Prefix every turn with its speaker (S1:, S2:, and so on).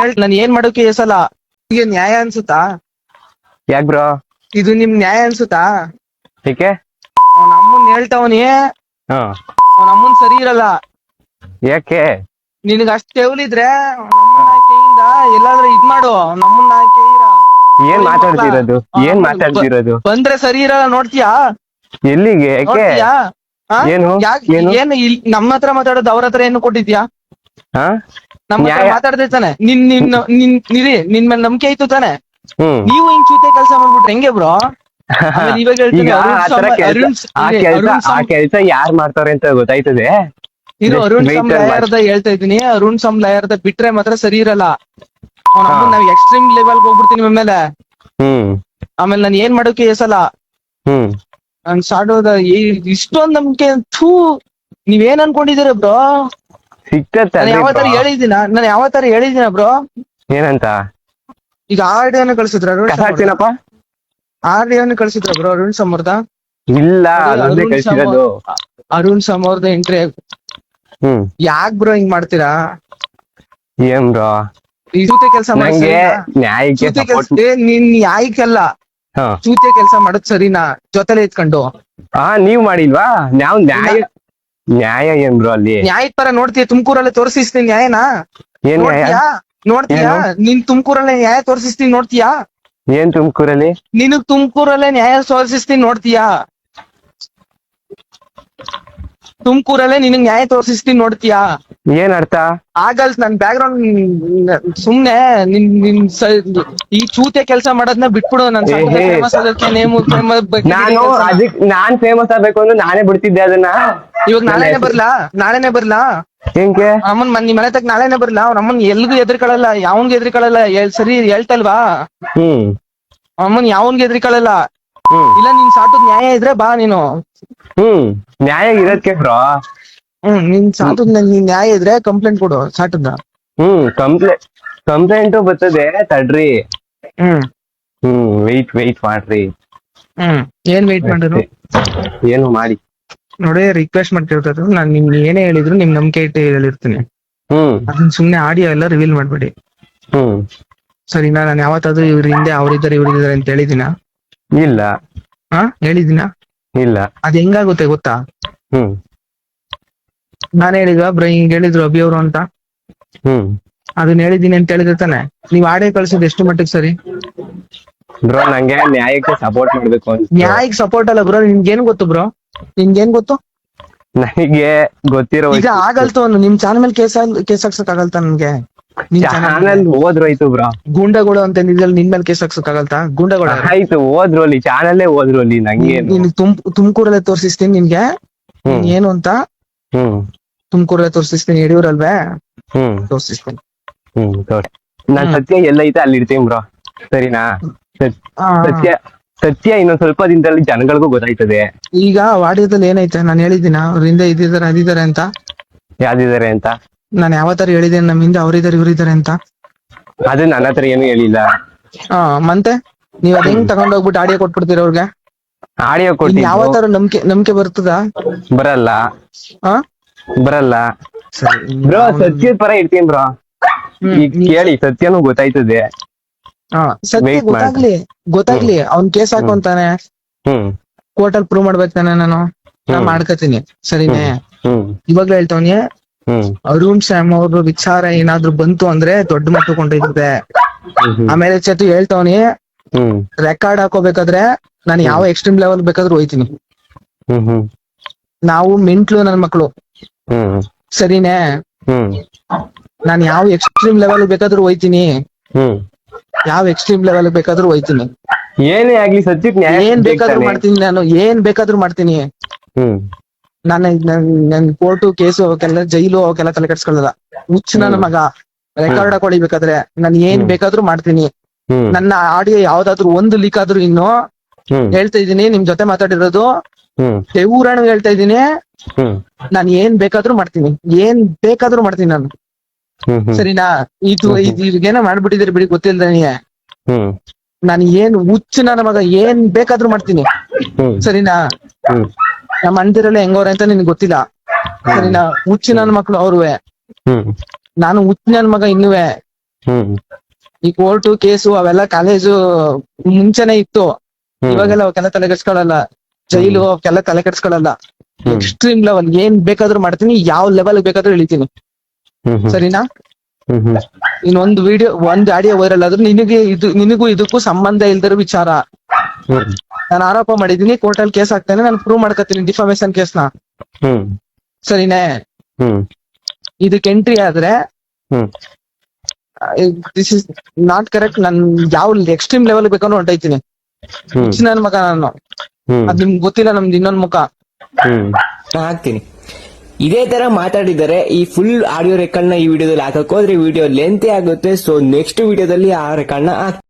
S1: ಹೇಳ್ ನಾನು ಏನ್ ಮಾಡೋಕೆ ಎಸಲ್ಲ ನಿಮ್ಗೆ ನ್ಯಾಯ ಅನ್ಸುತ್ತಾ?
S2: ಯಾಕ್ ಬ್ರೋ?
S1: ಇದು ನಿಮ್ ನ್ಯಾಯ ಅನ್ಸುತ್ತಾ?
S2: ಏಕೆ?
S1: ಅವ್ನ ಅಮ್ಮನ್ ಹೇಳ್ತಾವನಿ.
S2: ಹಾ.
S1: ಅವ್ನ ಅಮ್ಮನ್ ಸರಿ ಇರಲ್ಲ.
S2: ಯಾಕೆ?
S1: ನಿನಗ ಅಷ್ಟ್ ತೆವಲಿದ್ರೆ ನಮ್ಮನ್ನ ಕೈಯಿಂದ ಎಲ್ಲಾದ್ರೂ ಇದ್ ಮಾಡು. ನಮ್ಮನ್ನ
S2: ಏನ್ ಮಾತಾಡ್ತಿರೋದು? ಏನ್ ಮಾತಾಡ್ತಿರೋದು?
S1: ಬಂದ್ರೆ ಸರಿ ಇರಲ್ಲ ನೋಡ್ತೀಯಾ?
S2: ಎಲ್ಲಿಗೆ? ಯಾಕೆ?
S1: ನೋಡ್ತೀಯಾ? ಆ?
S2: ಏನು?
S1: ಯಾಕ್
S2: ಏನು?
S1: ಏನ್ ಇಲ್ ನಮ್ಮ ಹತ್ರ ಮಾತಾಡೋದು ಅವ್ರ ಹತ್ರ ಏನು ಕೊಟ್ಟಿದ್ಯಾ
S2: ಹಾ?
S1: ನಮ್ಮ ಹತ್ರ
S2: ನ್ಯಾಯ-
S1: ತಾನೆ. ನಿನ್ ನಿನ್ ನಿನ್ ನಿರಿ ನಿನ್ ಮೇಲೆ ನಂಬಿಕೆ ಆಯ್ತು ತಾನೆ.
S2: ಹ್ಮ್.
S1: ನೀವು ಹಿಂಗ್ ಚೂತೆ ಕೆಲಸ ಮಾಡ್ಬಿಟ್ರೆ ಹೆಂಗೆ ಬ್ರೋ? ಇವಾಗ ಹೇಳ್ತೀನಿ,
S2: ಈಗ
S1: ಅರುಣ್
S2: ಆ ತರ
S1: ಸಮ-
S2: ಕೆಲ್ಸ
S1: ಅರುಣ್ ಸ-
S2: ಆ
S1: ಇರಿ,
S2: ಕೆಲ್ಸ
S1: ಅರುಣ್
S2: ಆ
S1: ಸಮ-
S2: ಕೆಲ್ಸ ಯಾರ್ ಮಾಡ್ತಾರೆ ಅಂತ ಗೊತ್ತಾಯ್ತದೆ?
S1: ಇದು
S2: Just
S1: ಅರುಣ್
S2: wait
S1: ಸಮ್
S2: and watch.
S1: ಲಾಯರ್ದ ಹೇಳ್ತಾ ಇದ್ದೀನಿ. ಅರುಣ್ ಸಮ್ ಲಾಯರ್ದ ಬಿಟ್ರೆ ಮಾತ್ರ ಸರಿ ಇರಲ್ಲ. ಅವ್ನ
S2: ಹಾ.
S1: ಅಮ್ಮನ್ ನಾವ್ ಎಕ್ಸ್ಟ್ರೀಮ್ ಲೆವೆಲ್ ಹೋಗ್ಬಿಡ್ತೀನಿ ಆಮೇಲೆ
S2: ಹ್ಮ್.
S1: ಆಮೇಲೆ ನಾನು ಏನ್ ಮಾಡೋಕೆ ಎಸಲ್ಲ.
S2: ಹ್ಮ್.
S1: ನನ್ ಸಾಡೋದ ಇಷ್ಟೊಂದ್ ನಮ್ಗೆ ಥೂ ನೀವೇನ್ ಅನ್ಕೊಂಡಿದೀರ ಬ್ರೋ?
S2: ಸಿಕ್ತತ್ತೆ
S1: ನಾನು ಯಾವ ತರ ಹೇಳಿದಿನ? ನಾನು ಯಾವ ತರ ಹೇಳಿದಿನ ಬ್ರೋ
S2: ಏನಂತ?
S1: ಈಗ ಆರ್ಡಿಯೋನ ಕಳ್ಸಿದ್ರ ಅರುಣ್
S2: ಕಸ ಹಾಕ್ತೀನಪ್ಪ.
S1: ಆರ್ಡಿಯೋನ ಕಳ್ಸಿದ್ರ ಬ್ರೋ ಅರುಣ್ ಸಮರ್ದ?
S2: ಇಲ್ಲ ಅದೊಂದೇ
S1: ಅರುಣ್
S2: ಕಳ್ಸಿರೋದು.
S1: ಅರುಣ್ ಸಮರ್ದ ಎಂಟ್ರಿ
S2: ಹ್ಮ್.
S1: ಯಾಕ್ ಬ್ರೋ ಹಿಂಗ್ ಮಾಡ್ತೀರಾ?
S2: ಏನ್ ಬ್ರೋ
S1: ಈ ಜೊತೆ ಕೆಲಸ
S2: ನಂಗೆ ನ್ಯಾಯಕ್ಕೆ ಸಪೋರ್ಟ್
S1: ಕೆಲ್ಸ ನಿನ್ ನ್ಯಾಯಕ್ಕಲ್ಲ.
S2: ಹಾ.
S1: ಚೂತೆ ಕೆಲಸ ಮಾಡೋದ್ ಸರಿನಾ? ಜೊತೆಲೆ ಇತ್ಕೊಂಡು
S2: ಆ ನೀವ್ ಮಾಡಿಲ್ವಾ? ನಾವ್ ನ್ಯಾಯ ನ್ಯಾಯ ಏನ್ ಬ್ರೋ ಅಲ್ಲಿ?
S1: ನ್ಯಾಯದ ಪರ ನೋಡ್ತೀಯ ತುಮಕೂರಲ್ಲೇ ತೋರಿಸ್ತೀನಿ ನ್ಯಾಯನಾ.
S2: ಏನ್ ನ್ಯಾಯ?
S1: ನೋಡ್ತೀಯಾ? ನಿನ್ ನೀನ್ ತುಮಕೂರಲ್ಲೇ ನ್ಯಾಯ ತೋರಿಸ್ತೀನಿ ನೋಡ್ತೀಯಾ?
S2: ಏನ್ ತುಮಕೂರಲ್ಲಿ?
S1: ನಿನಗ್ ತುಮಕೂರಲ್ಲೇ ನ್ಯಾಯ ತೋರಿಸಿಸ್ತೀನಿ ನೋಡ್ತೀಯಾ? ತುಮಕೂರಲ್ಲೇ ನಿನಗ್ ನ್ಯಾಯ ತೋರಿಸ್ತೀನಿ ನೋಡ್ತೀಯಾ?
S2: ಏನ್ ಅರ್ಥ?
S1: ಆಗಲ್ ನನ್ ಬ್ಯಾಕ್ ಗ್ರೌಂಡ್ ಸುಮ್ನೆ ನಿನ್ ನಿನ್ ಸ- ಈ ಚೂತೆ ಕೆಲಸ ಮಾಡೋದ್ನ ಬಿಟ್ಬಿಡು ನನ್
S2: ಏ, ಹೇ.
S1: ಫೇಮಸ್ ಅದಕ್ಕೆ ನೇಮು
S2: ನಾನು ಅದಕ್ ನಾನ್ ಫೇಮಸ್ ಆಗ್ಬೇಕು ಅಂದ್ರೆ ನಾನೇ ಬಿಡ್ತಿದ್ದೆ ಅದನ್ನ.
S1: ಇವಾಗ ನಾಳೆನೆ ಬರ್ಲಾ? ನಾಳೆನೆ ಬರ್ಲಾ?
S2: ಹೆಂಗೆ
S1: ಅಮ್ಮನ್ ಮನ್- ನಿಮ್ ಮನೆ ತಕ್ಕ ನಾಳೆನೆ ಬರ್ಲಾ? ಅವ್ರ ಅಮ್ಮನ್ ಎಲ್ಗೂ ಎದ್ರಿಕೊಳ್ಳಲ್ಲ ಯಾವನ್ಗೂ ಎದ್ರಿಕೊಳ್ಳಲ್ಲ ಎಲ್- ಸರಿ ಹೇಳ್ತಲ್ವಾ?
S2: ಹ್ಮ್.
S1: ಅಮ್ಮನ್ ಯಾವನ್ಗೂ ಎದ್ರಿಕೊಳ್ಳಲ್ಲ ಇಲ್ಲ ನಿನ್ ಸಾಟದ್ ನ್ಯಾಯ ಇದ್ರೆ ಬಾ ನೀನು.
S2: ಹ್ಮ್. ನ್ಯಾಯ ಇರೋದ್ಕೆ ಬ್ರೋ
S1: ಹ್ಮ್ ನಿನ್ ಸಾಟದ್ ನಿನ್ ನ್ಯಾಯ ಇದ್ರೆ ಕಂಪ್ಲೇಂಟ್ ಕೊಡು ಸಾಟದ
S2: ಹ್ಮ್ ಕಂಪ್ಲೇಂಟ್ ಕಂಪ್ಲೇಂಟ್ ಬರ್ತದೆ ತಡ್ರಿ.
S1: ಹ್ಮ್.
S2: ಹ್ಮ್ ವೆಯ್ಟ್ ವೆಯ್ಟ್ ಮಾಡ್ರಿ.
S1: ಹ್ಮ್ ಏನ್ ವೇಟ್ ಮಾಡಿದ್ರು?
S2: ಏನು ಮಾಡಿ?
S1: ನೋಡಿ ರಿಕ್ವೆಸ್ಟ್ ಮಾಡ್ತಿರ್ತಾರೆ ನಾನ್ ನಿಮ್ ಏನೇ ಹೇಳಿದ್ರು ನಿಮ್ ನಂಬಿಕೆ ಇಟ್ಟು ಹೇಳಿರ್ತೀನಿ.
S2: ಹ್ಮ್.
S1: ಅದನ್ನ ಸುಮ್ನೆ ಆಡಿಯೋ ಎಲ್ಲ ರಿವೀಲ್ ಮಾಡ್ಬೇಡಿ.
S2: ಹ್ಮ್.
S1: ಸರಿನಾ ನಾನು ಯಾವತ್ತಾದ್ರೂ ಇವ್ರ ಹಿಂದೆ ಅವ್ರಿದ್ದಾರೆ ಇವ್ರಿದ್ದಾರೆ ಅಂತ ಹೇಳಿದಿನ
S2: ಇಲ್ಲ.
S1: ಹಾ ಹೇಳಿದಿನ
S2: ಇಲ್ಲ.
S1: ಅದ್ ಹೆಂಗಾಗುತ್ತೆ ಗೊತ್ತಾ?
S2: ಹ್ಮ್.
S1: ನಾನ್ ಹೇಳಿದ್ವ ಬ್ರ ಹಿಂಗ್ ಹೇಳಿದ್ರು ಅಭಿ ಅವರು ಅಂತ?
S2: ಹ್ಮ್.
S1: ಅದನ್ನ ಹೇಳಿದೀನಿ ಅಂತ ಹೇಳಿದ್ರೆ ತಾನೆ. ನೀವ್ ಆಡಿಯೋ ಕಳ್ಸೋದು ಎಷ್ಟು ಮಟ್ಟಿಗೆ ಸರಿ?
S2: ಬ್ರೋ ನಂಗೆ ನ್ಯಾಯಕ್ಕೆ ಸಪೋರ್ಟ್ ಮಾಡ್ಬೇಕು ಅಂತ
S1: ನ್ಯಾಯಕ್ ಸಪೋರ್ಟ್ ಅಲ್ಲ ಬ್ರೋ ನಿಮ್ಗೇನ್ ಗೊತ್ತು ಬ್ರೋ? ನಿಮ್ಗೇನ್ ಗೊತ್ತು?
S2: ನನಗೆ ಗೊತ್ತಿರೋ
S1: ಈಗ ಆಗಲ್ತು ಅವ್ನು ನಿಮ್ ಚಾನಲ್ ಮೇಲೆ ಕೇಸ್ ಕೇಸ್ ಹಾಕ್ಸಕ್ ಆಗಲ್ತಾ ನನ್ಗೆ? Channel
S2: ಹೋದ್ರೋಯ್ತು bro.
S1: ಗೂಂಡಗಳು ಅಂತ ನಿಜ ನಿನ್ ಮೇಲೆ ಕೇಸ್ ಹಾಕ್ಸಕ್ಕಾಗಲ್ತ ಗುಂಡಗಳು
S2: ಆಯ್ತು ಓದ್ರೋಲಿ ಅಲ್ಲಿ ಚಾನಲ್ಲೇ ಓದ್ರೋಲಿ ಅಲ್ಲಿ ನಂಗೆ
S1: ನಿನ್ ತುಮ್ ತುಮಕೂರಲ್ಲೇ ತೋರಿಸ್ತೀನಿ ನಿನ್ಗೆ. ಏನು ಅಂತ? ತುಮಕೂರಲ್ಲೇ ತೋರಿಸ್ತೀನಿ ಯಡಿಯೂರಲ್ವೇ?
S2: ಹ್ಮ್.
S1: ತೋರ್ಸಿಸ್ತೀನಿ.
S2: ಹ್ಮ್ ನಾನ್ ಸತ್ಯ ಎಲ್ಲ ಐತೆ ಅಲ್ಲಿ ಇರ್ತೀನಿ ಬ್ರೋ. ಸರಿನಾ? ಸತ್ಯ ಸತ್ಯ ಇನ್ನೊಂದ್ ಸ್ವಲ್ಪ ದಿನದಲ್ಲಿ ಜನಗಳಿಗೂ ಗೊತ್ತಾಯ್ತದೆ.
S1: ಈಗ ವಾಡಿಯೋದಲ್ಲಿ ಏನೈತೆ? ನಾನು ಹೇಳಿದ್ದೀನ ಅವ್ರಿಂದ ಇದಿದಾರೆ ಇದಿದ್ದಾರೆ ಅದಿದ್ದಾರೆ ಅಂತ?
S2: ಯಾವ್ದಿದಾರೆ ಅಂತ?
S1: ನಾನು ತರ ಹೇಳಿದ್ದೇನೆ ನಮ್ಮ ಹಿಂದೆ ಅವರಿದ್ದಾರೆ ಇವರಿದ್ದಾರೆ ಅಂತ.
S2: ಅದೇ ನನ್ನ ಹತ್ರ ಏನು ಹೇಳಿಲ್ಲ.
S1: ಹಾ ಮತ್ತೆ? ನೀವ್ ಅದ್ ಹೆಂಗ್ ತಗೊಂಡೋಗ್ಬಿಟ್ಟು ಆಡಿಯೋ ಕೊಟ್ಬಿಡ್ತೀರ ಅವ್ರಿಗೆ?
S2: ಆಡಿಯೋ
S1: ಕೊಟ್ಟು
S2: ಯಾವ
S1: ತರ ನಂಬಿಕೆ ನಂಬಿಕೆ ಬರ್ತದ?
S2: ಬರಲ್ಲ.
S1: ಹಾ
S2: ಬರಲ್ಲ.
S1: ಸರಿ
S2: ಬ್ರೋ ಸತ್ಯದ ಪರ ಇರ್ತೀನಿ ಬ್ರೋ.
S1: ಹ್ಮ್,
S2: ಈಗ ಕೇಳಿ ಸತ್ಯನೂ ಗೊತ್ತಾಯ್ತದೆ.
S1: ಹಾ ಸತ್ಯ
S2: wait ಮಾಡು.
S1: ಗೊತ್ತಾಗ್ಲಿ ಗೊತ್ತಾಗ್ಲಿ. ಅವ್ನ್ ಕೇಸ್ ಹಾಕೊಂತಾನೆ.
S2: ಹ್ಮ್.
S1: ಕೋರ್ಟ್ ಅಲ್ಲಿ ಪ್ರೂವ್ ಮಾಡ್ಬೇಕು ತಾನೆ ನಾನು. ನಾ
S2: ಹ್ಮ್.
S1: ಮಾಡ್ಕತೀನಿ ಸರಿನೇ?
S2: ಹ್ಮ್
S1: ಇವಾಗ್ಲೇ ಹೇಳ್ತವನಿ ಅರುಣ್ ಶ್ಯಾಮ್ ಅವ್ರ ವಿಚಾರ ಏನಾದ್ರು ಬಂತು ಅಂದ್ರೆ ದೊಡ್ಡ ಮಟ್ಟ
S2: ಹ್ಮ್
S1: ಆಮೇಲೆ ಚತು ಹೇಳ್ತವನಿ ರೆಕಾರ್ಡ್ ಹಾಕೋಬೇಕಾದ್ರೆ ನಾನು ಯಾವ ಎಕ್ಸ್ಟ್ರೀಮ್ ಲೆವೆಲ್ ಬೇಕಾದ್ರೂ ಹೋಯ್ತೀನಿ. ನಾವು ಮಿಂಟ್ಲು ನನ್ ಮಕ್ಳು. ಸರಿನೇ? ನಾನು ಯಾವ ಎಕ್ಸ್ಟ್ರೀಮ್ ಲೆವೆಲ್ ಬೇಕಾದ್ರೂ ಹೋಯ್ತೀನಿ. ಯಾವ ಎಕ್ಸ್ಟ್ರೀಮ್ ಲೆವೆಲ್ ಬೇಕಾದ್ರೂ ಹೋಯ್ತೀನಿ.
S2: ಏನೇ ಆಗ್ಲಿ ನ್ಯಾಯ
S1: ಏನ್ ಬೇಕಾದ್ರೂ ಮಾಡ್ತೀನಿ ನಾನು ಏನ್ ಬೇಕಾದ್ರೂ ಮಾಡ್ತೀನಿ.
S2: ಹ್ಮ್
S1: ನಾನು ಕೋರ್ಟು ಕೇಸು ಅವಕ್ಕೆಲ್ಲ ಜೈಲು ಅವಕ್ಕೆಲ್ಲ ತಲೆ ಕೆಡ್ಸ್ಕೊಳ್ಳಲ್ಲ ಹುಚ್ಚ ನನ್ನ ಮಗ. ರೆಕಾರ್ಡ್ ಹಾಕೊಳಿಬೇಕಾದ್ರೆ ನಾನು ಏನ್ ಬೇಕಾದ್ರೂ ಮಾಡ್ತೀನಿ. ನನ್ನ ಆಡಿಯೋ ಯಾವ್ದಾದ್ರು ಒಂದು ಲೀಕ್ ಆದ್ರೂ ಇನ್ನು ಹೇಳ್ತಾ ಇದೀನಿ ನಿಮ್ ಜೊತೆ ಮಾತಾಡಿರೋದು.
S2: ಹ್ಮ್.
S1: ದೇವರಾಣ ಹೇಳ್ತಾ
S2: ಇದ್ದೀನಿ.
S1: ನಾನು ಏನ್ ಬೇಕಾದ್ರೂ ಮಾಡ್ತೀನಿ. ಏನ್ ಬೇಕಾದ್ರೂ ಮಾಡ್ತೀನಿ ನಾನು. ಸರಿನಾ? ಇದು ಇದೇನೋ ಮಾಡ್ಬಿಟ್ಟಿದ್ರೆ ಬಿಡಿ
S2: ಗೊತ್ತಿಲ್ದೇ
S1: ನಾನು. ಏನ್ ಹುಚ್ಚು ನನ್ನ ಮಗ ಏನ್ ಬೇಕಾದ್ರೂ ಮಾಡ್ತೀನಿ. ಸರಿನಾ? ನಮ್ಮ ಅಣ್ಣದಿರೆಲ್ಲ ಹೆಂಗವ್ರೆ ಅಂತ ನಿನ್ಗೆ ಗೊತ್ತಿಲ್ಲ. ಸರಿನಾ ಹುಚ್ಚಿನ ನನ್ನ ಮಕ್ಳು ಅವ್ರುವೆ.
S2: ಹ್ಮ್.
S1: ನಾನು ಹುಚ್ಚಿನ ಮಗ ಇನ್ನುವೆ.
S2: ಹ್ಮ್.
S1: ಈ ಕೋರ್ಟು ಕೇಸು ಅವೆಲ್ಲ ಕಾಲೇಜು ಮುಂಚೆನೆ ಇತ್ತು. ಇವಾಗೆಲ್ಲ ಅವಕ್ಕೆಲ್ಲ ತಲೆ ಕೆಡ್ಸ್ಕೊಳಲ್ಲ. ಜೈಲು ಅವಕ್ಕೆಲ್ಲ ತಲೆ ಕೆಡ್ಸ್ಕೊಳಲ್ಲ. ಎಕ್ಸ್ಟ್ರೀಮ್ ಲೆವೆಲ್ ಏನ್ ಬೇಕಾದ್ರೂ ಮಾಡ್ತೀನಿ ಯಾವ ಲೆವೆಲ್ ಬೇಕಾದ್ರೂ ಇಳಿತೀನಿ. ಸರಿನಾ? ಇನ್ನೊಂದು ವಿಡಿಯೋ ಒಂದ್ ಆಡಿಯೋ ವೈರಲ್ ಆದ್ರೂ ನಿನಗೆ ಇದು ನಿನಗೂ ಇದಕ್ಕೂ ಸಂಬಂಧ ಇಲ್ದಿರೋ ವಿಚಾರ. ನಾನು ಆರೋಪ ಮಾಡಿದೀನಿ ಕೋರ್ಟಲ್ಲಿ ಕೇಸ್ ಹಾಕ್ತೇನೆ ನಾನು ಪ್ರೂವ್ ಮಾಡ್ಕೊತೀನಿ ಡಿಫಾಮೇಶನ್ ಕೇಸ್
S2: ಹ್ಮ್.
S1: ಸರಿನೇ?
S2: ಹ್ಮ್.
S1: ಇದಕ್ಕೆ ಎಂಟ್ರಿ ಆದ್ರೆ
S2: ಹ್ಮ್.
S1: ದಿಸ್ ಇಸ್ ನಾಟ್ ಕರೆಕ್ಟ್ ನನ್ ಯಾವ ಎಕ್ಸ್ಟ್ರೀಮ್ ಲೆವೆಲ್ ಬೇಕಾದ್ರೂ ಹೊಂಟೈತೀನಿ
S2: ಹ್ಮ್.
S1: ನನ್ ಮಗ ನಾನು.
S2: ಹ್ಮ್.
S1: ಅದ್ ನಿಮ್ಗೆ ಗೊತ್ತಿಲ್ಲ ನಮ್ದು ಇನ್ನೊಂದ್ ಮುಖ.
S2: ಹ್ಮ್.
S3: ಹಾಕ್ತೀನಿ. ಇದೇ ತರ ಮಾತಾಡಿದರೆ ಈ ಫುಲ್ ಆಡಿಯೋ ರೆಕಾರ್ಡ್ನ ಈ ವಿಡಿಯೋದಲ್ಲಿ ಹಾಕಕ್ ಹೋದ್ರೆ ವಿಡಿಯೋ ಲೆಂತೆ ಆಗುತ್ತೆ. ಸೊ ನೆಕ್ಸ್ಟ್ ವಿಡಿಯೋದಲ್ಲಿ ಆ ರೆಕಾರ್ಡ್ನ ಹಾಕ್ತೀನಿ.